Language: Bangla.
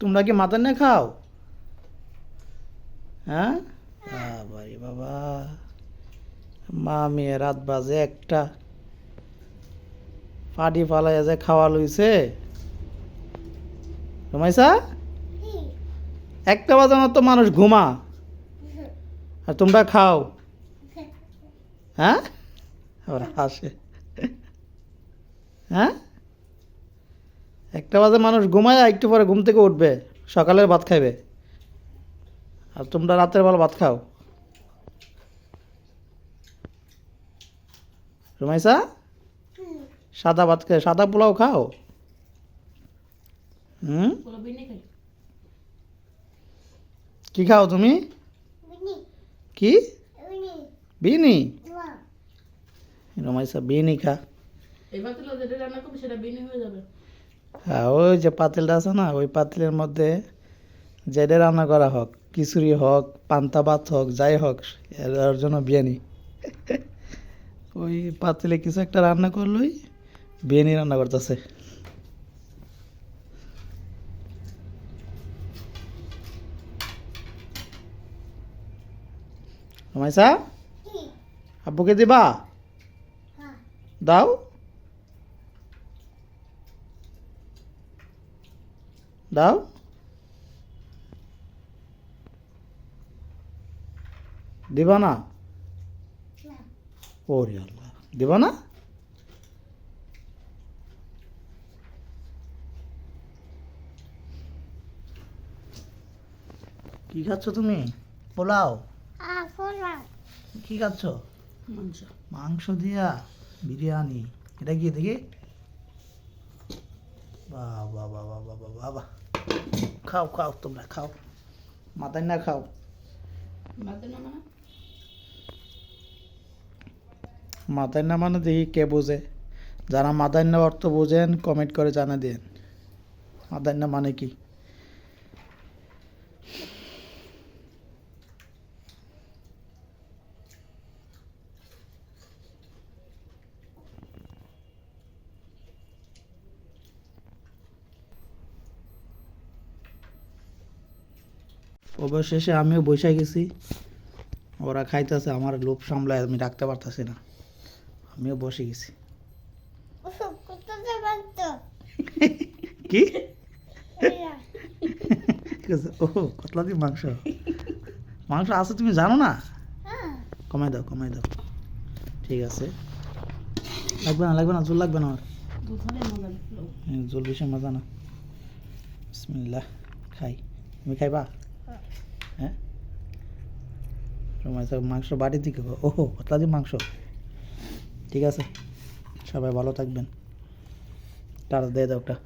তোমরা কি মাথা নিয়ে খাও? হ্যাঁ? বাবা রে বাবা। মা মেয়ে রাত বাজে একটা। পাটি পালাইয়া যে খাওয়া লইছে। রমাইসা একটা বাজানোর তো মানুষ ঘুমা। আর তোমরা খাও। হ্যাঁ। আবার হাসে। হ্যাঁ? একটা বাজে মানুষ ঘুমায় একটু পরে ঘুম থেকে উঠবে সকালের ভাত খাইবে। আর তোমরা রাতের বেলা ভাত খাও। রুমাইসা? সাদা ভাত খাও সাদা পোলাও খাও? হুম? কি খাও তুমি? কি? বিনি? রমাইসা বিনি খা। এবার তো রান্না করবে সেটা বিনি হয়ে যাবে। হ্যাঁ ওই যে পাতিলটা আছে না ওই পাতিলের মধ্যে যেটা রান্না করা হোক খিচুড়ি হোক পান্তা ভাত হোক যাই হোক এর জন্য বিরিয়ানি। ওই পাতিলে কিছু একটা রান্না করলোই বিরিয়ানি রান্না করতেছে। রমাইসা আব্বুকে দিবা? দাও। দাও। দিবা না? ওরে আল্লাহ। দিবা না? কি খাচ্ছ তুমি? পোলাও? কি খাচ্ছ? মাংস। মাংস দিয়া বিরিয়ানি। এটা কি দেখি বাহ বাহ বাহ বাহ বাহ বাহ বাহ বাহ। খাও খাও তোমরা খাও। মাথায় না খাও। না মানে? মাথায় না মানে দেখি কে বোঝে? যারা মাথায় না অর্থ বোঝেন কমেন্ট করে জানা দেন মাথায় না মানে কি? অবশেষে আমিও বসে গেছি। ওরা খাইতেছে আমার লোভ সামলায় আমি রাখতে পারতেছি না। আমিও বসে গেছি। কি? ও কতলা দিয়ে মাংস? মাংস আছে তুমি জানো না? কমাই দাও কমাই দাও। ঠিক আছে। লাগবে না লাগবে না জোর লাগবে না আমার। জোর বেশি মজা না। বিসমিল্লাহ খাই। তুমি খাইবা? হ্যাঁ? সময় মাংস বাড়ির দিকে ওহো কতলা মাংস। ঠিক আছে, সবাই ভালো থাকবেন। টাটা, দিয়ে দাও ওটা